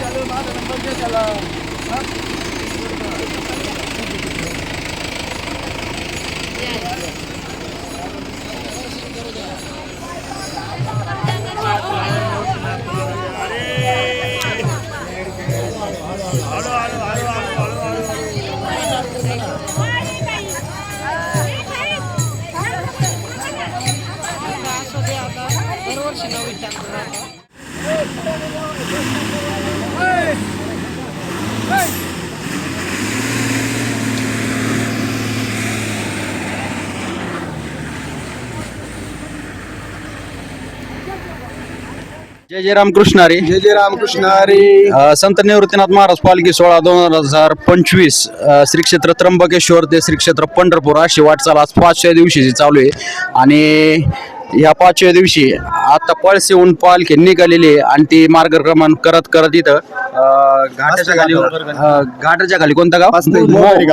ચાલો મારો નંબર છે ચાલો હા जय जय रामकृष्ण हरी. जय जय रामकृष्ण हरी. अ, संत निवृत्तीनाथ महाराज पालखी सोळा दोन हजार पंचवीस अ, श्री क्षेत्र त्र्यंबकेश्वर ते श्री क्षेत्र पंढरपूर अशी वाटचाल आज पाचव्या दिवशीची चालू आहे. आणि या पाचव्या दिवशी आता पळसेहून पालखी निघालेली आहे आणि ती मार्गक्रमण करत करत इथं अ, घाटाच्या खाली अ, घाटाच्या खाली कोणतं गाव? पाचते,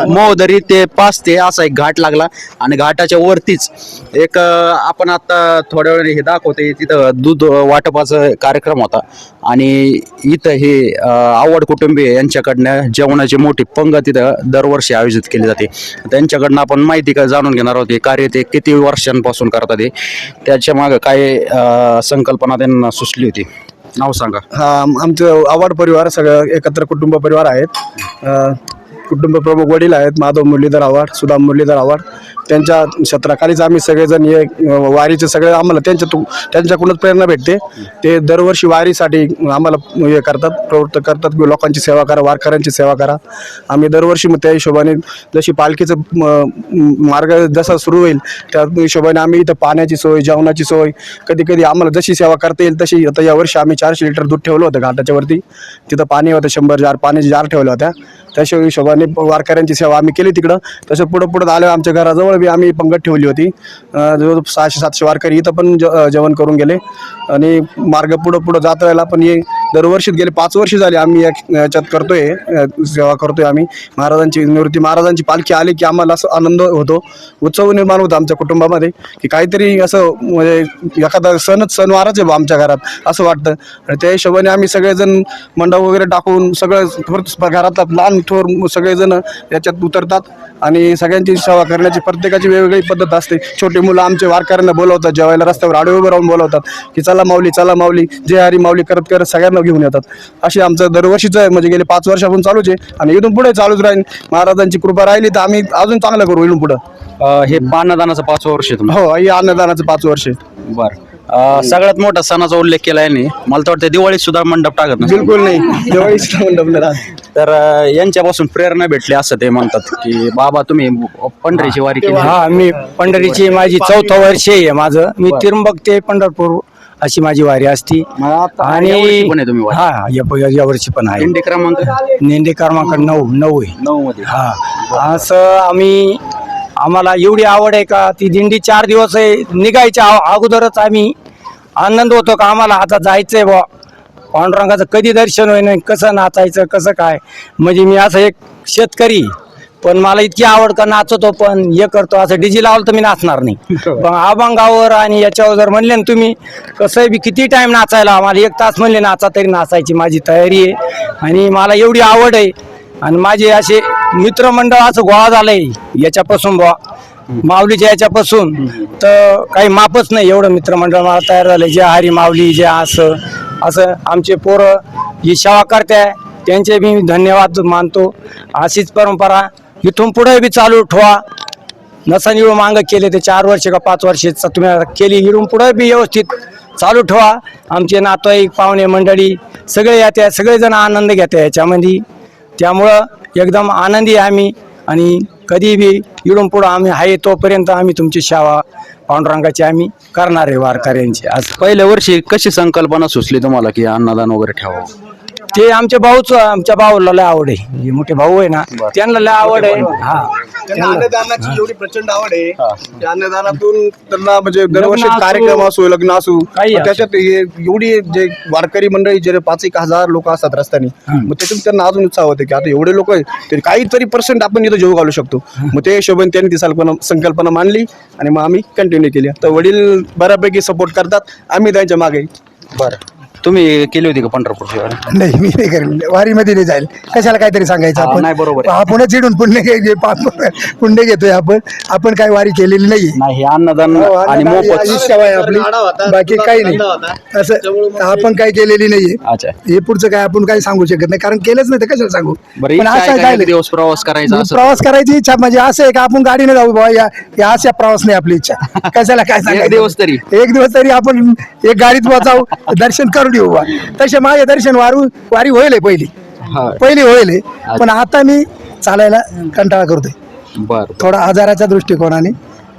मोहदरी ते पाच ते असा एक घाट लागला आणि घाटाच्या वरतीच एक अ, आपण आता थोड्या वेळाने हे दाखवते तिथं दूध वाटपाचा कार्यक्रम होता. आणि इथं हे अ, आवड कुटुंबीय यांच्याकडनं जेवणाची मोठी पंगत इथं दरवर्षी आयोजित केली जाते. त्यांच्याकडनं आपण माहिती काय जाणून घेणार आहोत हे कार्य ते किती वर्षांपासून करतात हे. त्याच्या मागं काय अ, संकल्पना त्यांना सुचली होती? नाव सांगा. हा आम- आमचं आवाड परिवार सगळं एकत्र कुटुंब परिवार आहेत. अ, कुटुंब प्रमुख वडील आहेत माधव मुरलीधर आव्हाड सुदाम मुरलीधर आव्हाड त्यांच्या क्षेत्राखालीच आम्ही सगळेजण हे वारीचे सगळे आम्हाला त्यांच्या त्यांच्याकडूनच प्रेरणा भेटते. ते दरवर्षी वारीसाठी आम्हाला हे करतात प्रवृत्त करतात की लोकांची सेवा करा वारकऱ्यांची सेवा करा. आम्ही दरवर्षी मग त्या हिशोबाने जशी पालखीचं मार्ग जसा सुरू होईल त्या हिशोबाने आम्ही इथं पाण्याची सोय जेवणाची सोय कधी कधी आम्हाला जशी सेवा करता येईल तशी आता यावर्षी आम्ही चारशे लिटर दूध ठेवलं होतं घाटाच्यावरती तिथं पाणी होतं शंभर जार पाण्याची जार ठेवल्या होत्या. तशा हिशोबाने वारकऱ्यांची सेवा आम्ही केली तिकडं. तसं पुढं पुढं आलं आमच्या घराजवळ. बी आम्ही पंगत ठेवली होती. जवळ सहाशे सातशे वारकरी इथं पण ज जेवण करून गेले. आणि मार्ग पुढं पुढं जात राहिला पण हे दरवर्षीत गेले पाच वर्ष झाली आम्ही या- याच्यात करतोय सेवा करतोय आम्ही. महाराजांची निवृत्ती महाराजांची पालखी आली की आम्हाला असं आनंद होतो. उत्सव निर्माण होतो आमच्या कुटुंबामध्ये की काहीतरी असं म्हणजे एखादा सणच सणवारच आहे बुवा आमच्या घरात असं वाटतं. आणि त्या हिशोबाने आम्ही सगळेजण मंडप वगैरे टाकून सगळं थोडं घरात लहान थोर सगळेजण याच्यात उतरतात आणि सगळ्यांची सेवा करण्याची प्रत्येकाची वेगवेगळी पद्धत असते. छोटे मुलं आमचे वारकऱ्यांना बोलवतात जेवायला रस्त्यावर आडवे उभं राहून बोलवतात की चला माऊली चला माऊली जे हरी माऊली करत करत सगळ्यांना घेऊन येतात. अशी आमचं दरवर्षीचं आहे. म्हणजे गेले पाच वर्षापासून चालूच आहे. आणि इथून पुढे चालूच राहील. महाराजांची कृपा राहिली तर आम्ही अजून चांगलं करू इथून पुढं. अ, हे पान्नदानाचं पाच वर्ष आहे हो ही अन्नदानाचं पाच वर्ष आहे. बर. सगळ्यात मोठा सणाचा उल्लेख केला यांनी. मला तर वाटतं दिवाळीत सुद्धा मंडप टाकत नसेल. बिलकुल नाही. दिवाळीचं मंडप नाही राहत. तर अ, यांच्यापासून प्रेरणा भेटली असं ते म्हणतात की बाबा तुम्ही पंढरीची वारी केली. हा मी पंढरीची माझी चौथा वर्ष आहे माझं. मी त्र्यंबक ते पंढरपूर अशी माझी वारी असती. आणि? हा या- या वर्षी पण आहे. दिंडी क्रमांक? नेंदे क्रमांक नऊ नऊ आहे. नऊ मध्ये हा. असं आम्ही आम्हाला एवढी आवड आहे का? ती दिंडी चार दिवस आहे. निघायच्या अ- अगोदरच आम्ही आनंद होतो का? आम्हाला आता जायचंय बा पांडुरंगाचं कधी दर्शन होईन कसं नाचायचं कसं काय? म्हणजे मी असं एक शेतकरी. पण मला इतकी आवड का नाचतो पण हे करतो असं डीजी लावलं तर मी नाचणार नाही. पण अभंगावर आणि याच्यावर जर म्हणले ना तुम्ही कसं बी किती टाइम नाचायला मला एक तास म्हणले नाचा तरी नाचायची माझी तयारी आहे. आणि मला एवढी आवड आहे. आणि माझे असे मित्रमंडळ असं गोळा झालंय याच्यापासून बुवा. माऊलीच्या याच्यापासून. तर काही मापच नाही एवढं मित्रमंडळ मला तयार झालंय. जे हरी माऊली जे असं असं आमचे पोरं ही सेवा करताय. त्यांचे मी धन्यवाद मानतो. अशीच परंपरा इथून पुढे बी चालू ठेवा. नसन इळू मांग केले ते चार वर्ष का पाच वर्ष तुम्ही केली इळून पुढे बी व्यवस्थित चालू ठेवा. आमचे नातवाईक पाहुणे मंडळी सगळे येते सगळेजण आनंद घेते याच्यामध्ये. त्यामुळं एकदम आनंदी आम्ही आणि कधी बी इडून पुढं आम्ही आहे तोपर्यंत आम्ही तुमची सेवा पांडुरंगाची आम्ही करणार आहे वारकऱ्यांची. आज पहिल्या वर्षी कशी संकल्पना सुचली तुम्हाला की अन्नदान वगैरे ठेवावं? ते आमच्या भाऊच आमच्या भाऊला लय आवड आहे. जे मोठे भाऊ आहे ना त्यांना लय आवड आहे. हा. त्यांना अन्नदानाची एवढी प्रचंड आवड आहे. त्या अन्नदानातून त्यांना म्हणजे दरवर्षी असो, कार्यक्रम असो लग्न असो काही असो. त्याच्यात हे एवढी जे वारकरी मंडळी जे पाच एक हजार लोक असतात रस्त्याने मग त्यातून त्यांना अजून उत्साह होते की आता एवढे लोक तरी काहीतरी पर्सेंट आपण इथं जेव घालू शकतो. मग ते हिशोबाने त्यांनी ती संकल्पना संकल्पना मांडली आणि मग आम्ही कंटिन्यू केली. तर वडील बऱ्यापैकी सपोर्ट करतात आम्ही त्यांच्या मागे. बरं. तुम्ही केली होती का पंढरपूरची वारी? नाही मी नाही करेल वारीमध्ये नाही जाईल. कशाला काहीतरी सांगायचं हा, आपण? नाही, बरोबर आहे. आपणच चिडून पुण्य घे- पाप पुण्य घेतोय आपण. आपण काही वारी केलेली नाहीये. नाही हे अन्नदान आणि मोफत. ही सेवा आहे आपली. बाकी काही नाही. असं आपण काही केलेली नाहीये. अच्छा. हे पुढचं काय आपण काही सांगू शकत नाही. कारण केलंच नाही तर कशाला सांगू? बरं इच्छा आहे असं का काय दिवस प्रवास करायचा असं? प्रवास करायची इच्छा म्हणजे असं आहे का आपण गाडीने जाऊ बाबा या या अशा प्रवास नाही आपली इच्छा. कशाला काय सांगायचं? दिवस तरी? एक दिवस तरी आपण एक गाडीत जाऊ दर्शन करून येऊ बा. तसे माझे दर्शन वारू वारी होईल पहिली. पहिली होईल. पण आता मी चालायला कंटाळा करतोय. बरं. थोडा आजाराच्या दृष्टिकोनाने.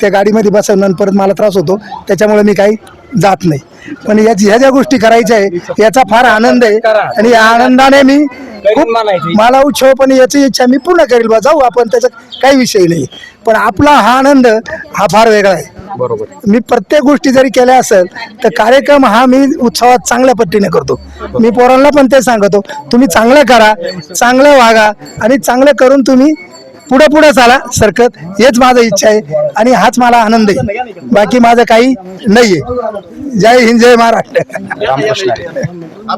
त्या गाडीमध्ये बसवणं परत मला त्रास होतो त्याच्यामुळे मी काही जात नाही. पण याची ह्या ज्या गोष्टी करायच्या आहे याचा फार आनंद आहे आणि या आनंदाने मी खूप. मला उत्सव पण याची इच्छा मी पूर्ण करेल बा जाऊ आपण त्याचा काही विषय नाही. पण आपला हा आनंद हा फार वेगळा आहे. बरोबर. मी प्रत्येक गोष्टी जरी केल्या असेल तर कार्यक्रम हा मी उत्सवात चांगल्या पद्धतीने करतो. मी पोरांना पण ते सांगतो तुम्ही चांगलं करा चांगलं वागा आणि चांगलं करून तुम्ही पुढे पुढे चाला सरकत. हेच माझं इच्छा आहे आणि हाच मला आनंद आहे. बाकी माझं काही नाहीये. जय हिंद जय महाराष्ट्र. रामकृष्ण हरी.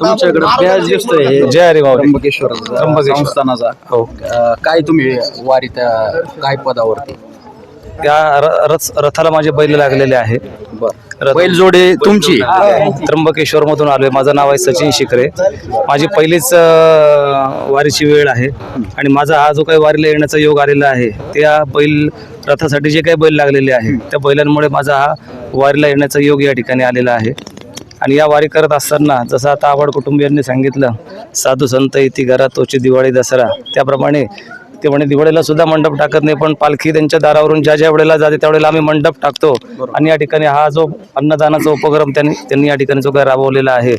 तुमच्याकडे बॅच दिसतोय जय हरी माऊली. त्र्यंबकेश्वर संस्थानाचा. हो. काय तुम्ही वारीत अं, काय पदावरती? त्या र- रथ रथाला माझे बैल लागलेले आहे बर बैलजोडी तुमची? त्र्यंबकेश्वर मधून आलोय. माझं नाव आहे सचिन शिकरे माझी पहिलीच वारीची वेळ आहे. आणि माझा हा जो काही वारीला येण्याचा योग आलेला आहे त्या बैल रथासाठी जे काही बैल लागलेले आहे त्या बैलांमुळे माझा हा वारीला येण्याचा योग या ठिकाणी आलेला आहे. आणि या वारी करत असताना जसं आता आवड कुटुंबियांनी सांगितलं साधू संत इति घरा तोची दिवाळी दसरा त्याप्रमाणे ते म्हणे दिवाळीला सुद्धा मंडप टाकत नाही पण पालखी त्यांच्या दारावरून ज्या ज्या वेळेला जाते त्यावेळेला आम्ही मंडप टाकतो. आणि या ठिकाणी हा जो अन्नदानाचा उपक्रम त्यांनी त्यांनी या ठिकाणी जो काही राबवलेला आहे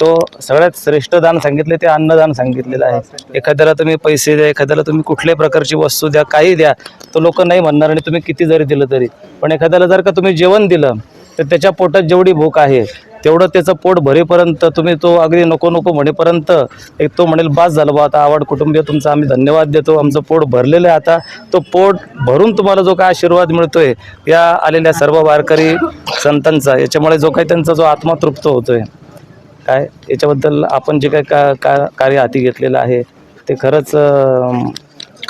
तो सगळ्यात श्रेष्ठ दान सांगितले ते अन्नदान सांगितलेलं आहे. एखाद्याला तुम्ही पैसे द्या एखाद्याला तुम्ही कुठल्याही प्रकारची वस्तू द्या काही द्या तो लोक नाही म्हणणार आणि तुम्ही किती जरी दिलं तरी. पण एखाद्याला जर का तुम्ही जेवण दिलं तर त्याच्या पोटात जेवढी भूक आहे तेवढं त्याचं पोट भरेपर्यंत तुम्ही तो अगदी नको नको म्हणेपर्यंत एक तो म्हणेल बास झालं बा आता आवड कुटुंबीय तुमचा आम्ही धन्यवाद देतो आमचं पोट भरलेलं आहे आता. तो पोट भरून तुम्हाला जो काय आशीर्वाद मिळतोय या आलेल्या सर्व वारकरी संतांचा याच्यामुळे जो काही त्यांचा जो आत्मा तृप्त होतोय. काय? याच्याबद्दल आपण जे काही का, का कार्य हाती घेतलेलं आहे ते खरंच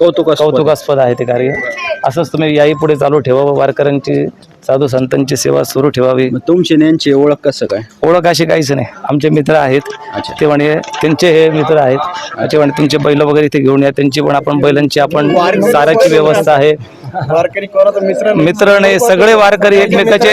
अं, कौतुक कौतुकास्पद आहे ते कार्य. असंच तुम्ही याही पुढे चालू ठेवावं वारकऱ्यांची साधू संतांची सेवा सुरू ठेवावी. तुमची आणि यांची ओळख कसं काय? ओळख अशी काहीच नाही. आमचे मित्र आहेत. अच्छा. ते म्हणे त्यांचे हे मित्र आहेत. ते म्हणे तुमचे बैल वगैरे इथे घेऊन या. त्यांची पण आपण बैलांची आपण चाराची व्यवस्था आहे. वारकरी कोणाचा मित्र मित्र नाही. सगळे वारकरी एकमेकाचे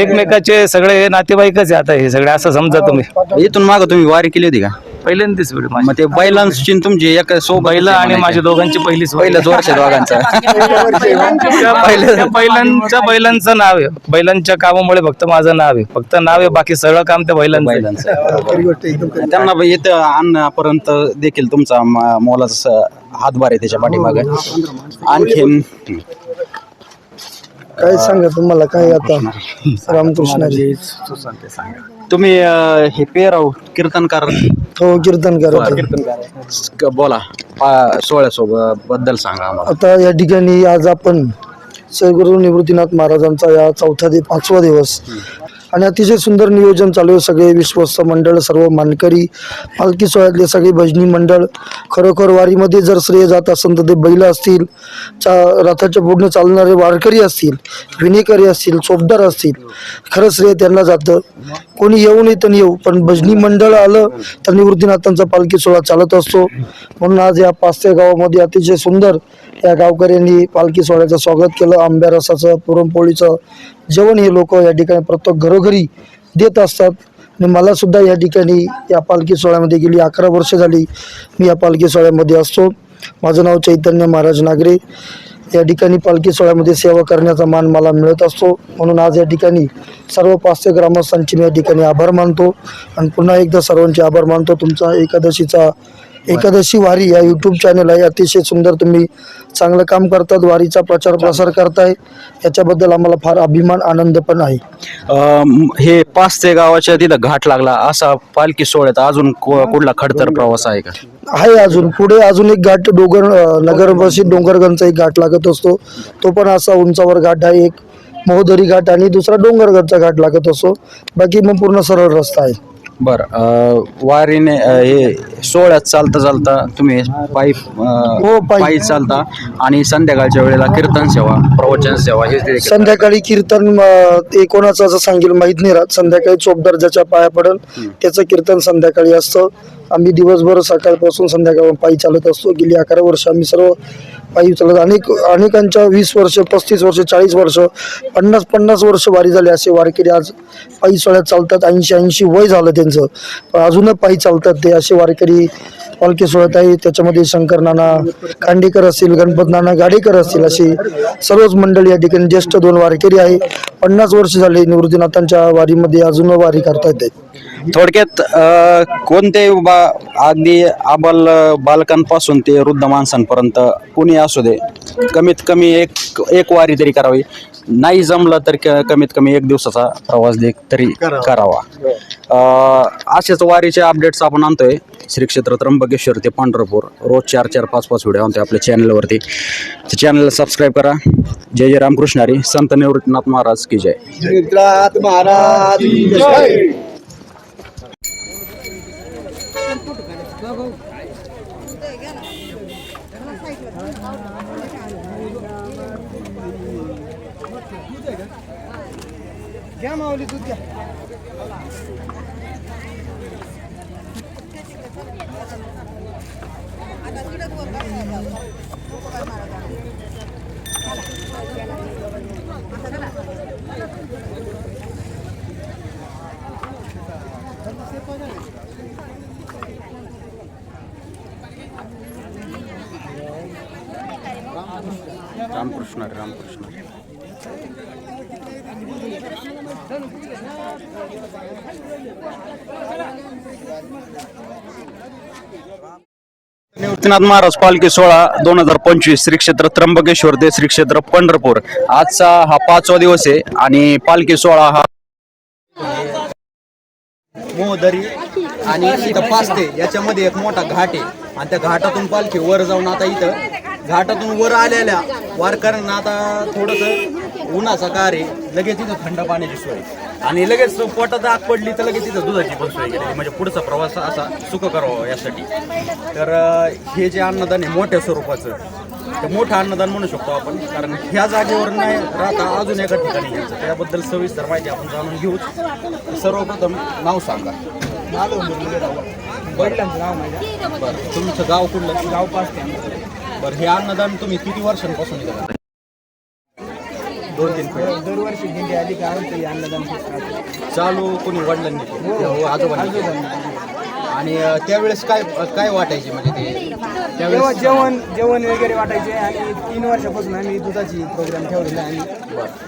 एकमेकाचे सगळे नातेवाईकच आहे आता हे सगळे असं समजा तुम्ही. इथून माग तुम्ही वारी केली होती का? पहिल्यांदाच माझी. मग ते बैलांची आणि तुमची एका सोबत बैल आणि माझ्या दोघांची पहिलीच पहिलंच वर्ष दोघांचं. त्या बैल- त्या बैलांच्या बैलांचं नाव आहे. बैलांच्या कामामुळे फक्त माझं नाव आहे. फक्त नाव आहे बाकी सगळं काम त्या बैलांचं आहे. बैलांचं. त्यांना बी इथं आणण्यापर्यंत देखील तुमचा म- मोलाचा स- हातभार आहे त्याच्या पाठीमागे. आणखीन काय सांगा तुम्हाला? काय आता? रामकृष्ण. तुम्ही अं, हे पेराव कीर्तनकार. हो कीर्तन करा क- बोला पा- सोहळ्यासोबत बद्दल सांगा आम्हाला. आता या ठिकाणी आज आपण सद्गुरू निवृत्तीनाथ महाराजांचा या चौथा दि पाचवा दिवस आणि अतिशय सुंदर नियोजन चालू आहे. सगळे विश्वस्त मंडळ सर्व मानकरी पालखी सोहळ्यातले सगळे भजनी मंडळ. खरोखर वारीमध्ये जर श्रेय जात असेल तर ते बैल असतील चा रथाच्या पुढे चालणारे वारकरी असतील विनेकरी असतील चोपदार असतील खरं श्रेय त्यांना जातं. कोणी येऊ नये तर येऊ पण भजनी मंडळ आलं तर निवृत्तीनाथांचा पालखी सोहळा चालत असतो. म्हणून आज या पाचत्या गावामध्ये अतिशय सुंदर या गावकऱ्यांनी पालखी सोहळ्याचं स्वागत केलं. आंब्या रसाचं पुरणपोळीचं जेवण हे लोक या ठिकाणी प्रत्येक घरोघरी देत असतात. आणि मलासुद्धा या ठिकाणी या पालखी सोहळ्यामध्ये गेली. अकरा वर्ष झाली मी या पालखी सोहळ्यामध्ये असतो. माझं नाव चैतन्य महाराज नागरे. या ठिकाणी पालखी सोहळ्यामध्ये सेवा करण्याचा मान मला मिळत असतो. म्हणून आज या ठिकाणी सर्व पाचशे ग्रामस्थांचे मी या ठिकाणी आभार मानतो. आणि पुन्हा एकदा सर्वांचे आभार मानतो. तुमचा एकादशीचा एकादशी वारी या यूट्यूब चॅनल आहे अतिशय सुंदर तुम्ही चांगलं काम करतात. वारीचा प्रचार प्रसार करताय. याच्याबद्दल आम्हाला फार अभिमान आनंद पण आहे. हे पाच ते गावाच्या तिथं घाट लागला. असा पालखी सोहळ्यात अजून कु- कुठला खडतर प्रवास आहे का? आहे अजून. पुढे अजून एक घाट डोंगर अं, नगरपाशी डोंगरगणचा एक घाट लागत असतो. तो पण असा उंचावर घाट आहे. एक महोदरी घाट आणि दुसरा डोंगरगडचा घाट लागत असतो. बाकी मग पूर्ण सरळ रस्ता आहे. बरं वारीने अं, हे सोहळ्यात चालता चालता तुम्ही पायी अं, हो, पायी. पायी चालता आणि संध्याकाळच्या वेळेला कीर्तन सेवा प्रवचन सेवा हे देखील संध्याकाळी कीर्तन अं, ते कोणाचं असं सांगेल माहीत नाही राहत. संध्याकाळी चोप दर्जाच्या पाया पडल त्याचं कीर्तन संध्याकाळी असतं. आम्ही दिवसभर सकाळपासून संध्याकाळ पायी चालत असतो. गेली अकरा वर्ष आम्ही सर्व पायी चालत अनेक अनेकांच्या वीस वर्ष पस्तीस वर्ष चाळीस वर्ष पन्नास पन्नास वर्ष वारी झाले असे वारकरी आज पायी सोळ्यात चालतात. ऐंशी ऐंशी वय झालं त्यांचं. पण अजूनच पायी चालतात ते असे वारकरी पालखी सोहळ्यात आहे. त्याच्यामध्ये शंकर नाना खांडेकर असतील गणपत नाना गाडेकर असतील अशी सर्वच मंडळी या ठिकाणी ज्येष्ठ दोन वारकरी आहे. पन्नास वर्ष झाले निवृत्तीनाथांच्या वारीमध्ये अजून वारी करता येते थोडक्यात अं, कोणते बा अगदी आबाल बालकांपासून ते वृद्ध माणसांपर्यंत कुणी असू दे कमीत कमी एक एक वारी तरी करावी. नाही जमलं तर क- कमीत कमी एक दिवसाचा प्रवास दे तरी करावा. अं, असेच वारीचे अपडेट्स आपण आणतोय. श्री क्षेत्र त्र्यंबकेश्वर ते पंढरपूर. रोज चार चार पाच पाच व्हिडिओ आणतोय आपल्या चॅनलवरती चॅनलला सबस्क्राईब करा. जय जय रामकृष्ण हरी. संत निवृत्तीनाथ महाराज की जय. महाराज घ्या माऊली दूध रामकृष्ण हरी, रामकृष्ण हरी. निवृत्तीनाथ महाराज पालखी सोहळा दोन हजार पंचवीस श्री क्षेत्र त्र्यंबकेश्वर ते श्री क्षेत्र पंढरपूर. आजचा हा पाचवा दिवस आहे आणि पालखी सोहळा हा मोहदरी आणि इथं पाचते. याच्यामध्ये एक मोठा घाट आहे. आणि त्या घाटातून पालखी वर जाऊन आता इथं घाटातून वर आलेल्या वारकऱ्यांना आता थोडंसं उन्हाचा कार आहे. लगेच इथं थंड पाण्याची सोय. आणि लगेच पोटात आग पडली तर लगेच तिथं दुधाची पण सोय केलेली. म्हणजे पुढचा प्रवास असा सुख करावा यासाठी. तर हे जे अन्नदान आहे मोठ्या स्वरूपाचं ते मोठं अन्नदान म्हणू शकतो आपण. कारण ह्या जागेवर नाही राहता अजून एका ठिकाणी घ्यायचं. त्याबद्दल सविस्तर माहिती आपण जाणून घेऊच सर्वप्रथम नाव सांगा. वडिलांचं नाव माझ्या बरं. तुमचं गाव कुठलं? गाव पाच बरं हे अन्नदान तुम्ही किती वर्षांपासून दोन तीन पिढ्या दरवर्षी दिंडी आली का आमचं हे अन्नदान होतं. चालू कोणी वडिलांनी केलं? हो, आजोबांनी केलं. आणि अं, त्यावेळेस काय काय वाटायचे म्हणजे ते तेव्हा त्यावेळेस जेवण जेवण वगैरे वाटायचे आणि तीन वर्षापासून आम्ही दुधाची प्रोग्राम ठेवलेला आणि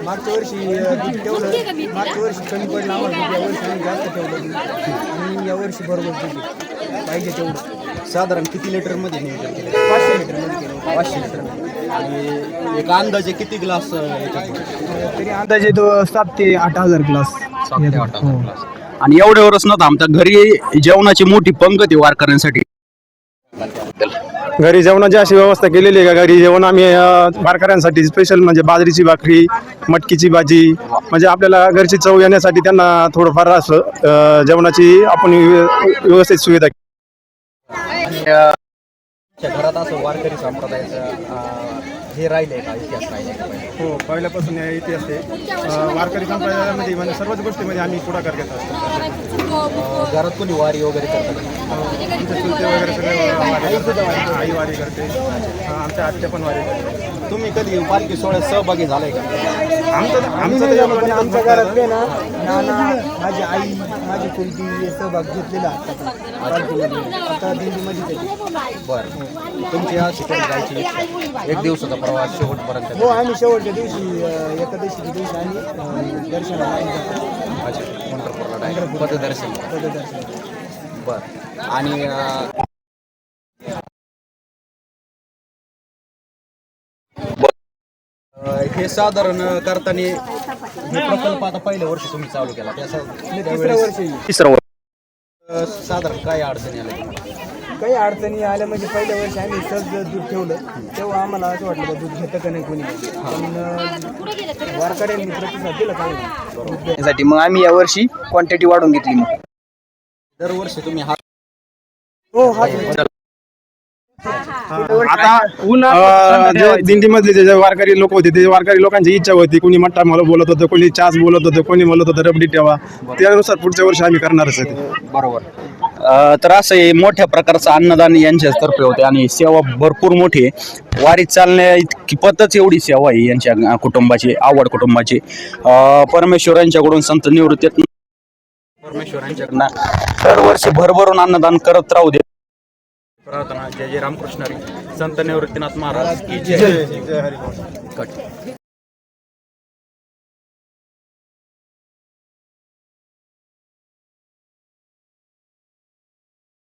मागच्या वर्षी अं, दूध ठेवलं मागच्या वर्षी कमी पडलं आम्हाला दूध. या वर्षी आम्ही जास्त ठेवलं दूध. आणि या वर्षी बरोबर दूध. पाहिजे तेवढं साधारण किती लिटरमध्ये नियोजन केलं? पाचशे लिटरमध्ये केलं पाचशे लिटर आणि एक अंदाजे किती ग्लास तरी अंदाजे तो सात ते आठ हजार ग्लास. सात ते आठ हजार ग्लास. आणि एवढ्यावरच न थांबता घरी जेवणाची मोठी पंगत आहे वारकऱ्यांसाठी. घरी जेवणाची अशी व्यवस्था केलेली आहे का? घरी जेवण आम्ही अ, वारकऱ्यांसाठी स्पेशल म्हणजे बाजरीची भाकरी मटकीची भाजी म्हणजे आपल्याला घरची चव येण्यासाठी त्यांना थोडंफार असं अ, जेवणाची आपण व्य- व्यवस्थित सुविधा घरात असं वारकरी संप्रदायाचं हे राहिलंय का? इतिहास का? पहिले? हो पहिल्यापासून या इतिहास आहे. वारकरी संप्रदायामध्ये म्हणजे सर्वच गोष्टीमध्ये आम्ही पुढाकार घेत असतो. अं, घरात कोणी वारी वगैरे करतात आमचे चुलते वगैरे सगळे वारी करतात. आई वारी करते. अ, आमच्या आत्या पण वारी करते तुम्ही कधी पालखी सोहळ्यात सहभागी झालाय का? आमचं आम्ही आमचं तर आमच्या नाही घरातले ना नाना माझी आई माझे कुलती सहभाग घेतलेला आता दिंडीमध्ये बरं. तुमची अशी कधी जायची इच्छा? एक दिवसाचा प्रवास शेवटपर्यंत हो आम्ही शेवटच्या दिवशी अ, एकादशीच्या दिवशी आम्ही दर्शनाला आम्ही जातो. अच्छा पंढरपूरला डायरेक्ट पददर्शन. पददर्शन. बर. आणि अं, अं, हे साधारण करताना हे प्रकल्प आता पहिल्या वर्षी तुम्ही चालू केला. त्याचा तिसऱ्या वर्षी. तिसरं वर्ष. अं, साधारण काय अडचणी आल्या तुम्हाला? काही अडचणी आल्या म्हणजे पहिल्या वर्षी आम्ही सहज दूध ठेवलं. तेव्हा आम्हाला असं वाटलं दूध घेतं का नाही कोणी? पण वारकऱ्यांनी प्रतिसाद दिला चांगला. साठी मग आम्ही यावर्षी क्वांटिटी वाढून घेतली मग. दरवर्षी तुम्ही हा हो हा आता अं, जे दिंडीमधले जे जे वारकरी लोक होते ते वारकरी लोकांची इच्छा होती कोणी मट्टा मला बोलत होतं कोणी चास बोलत होतं कोणी बोलत होतं रबडी ठेवा. त्यानुसार पुढच्या वर्षी आम्ही करणारच आहे ते. बरोबर. अ, तर असं हे मोठ्या प्रकारचं अन्नदान यांच्यातर्फे होते आणि सेवा भरपूर मोठी आहे. वारीत चालण्या इतकी पद्धतच एवढी सेवा आहे यांच्या अ, कुटुंबाची आवड कुटुंबाची. अ, परमेश्वरांच्याकडून संत निवृत्ती परमेश्वरांच्याकडनं दरवर्षी भरभरून अन्नदान करत राहू दे. प्रार्थना जय जय रामकृष्ण हरी. संत निवृत्तीनाथ महाराज की जय. कट.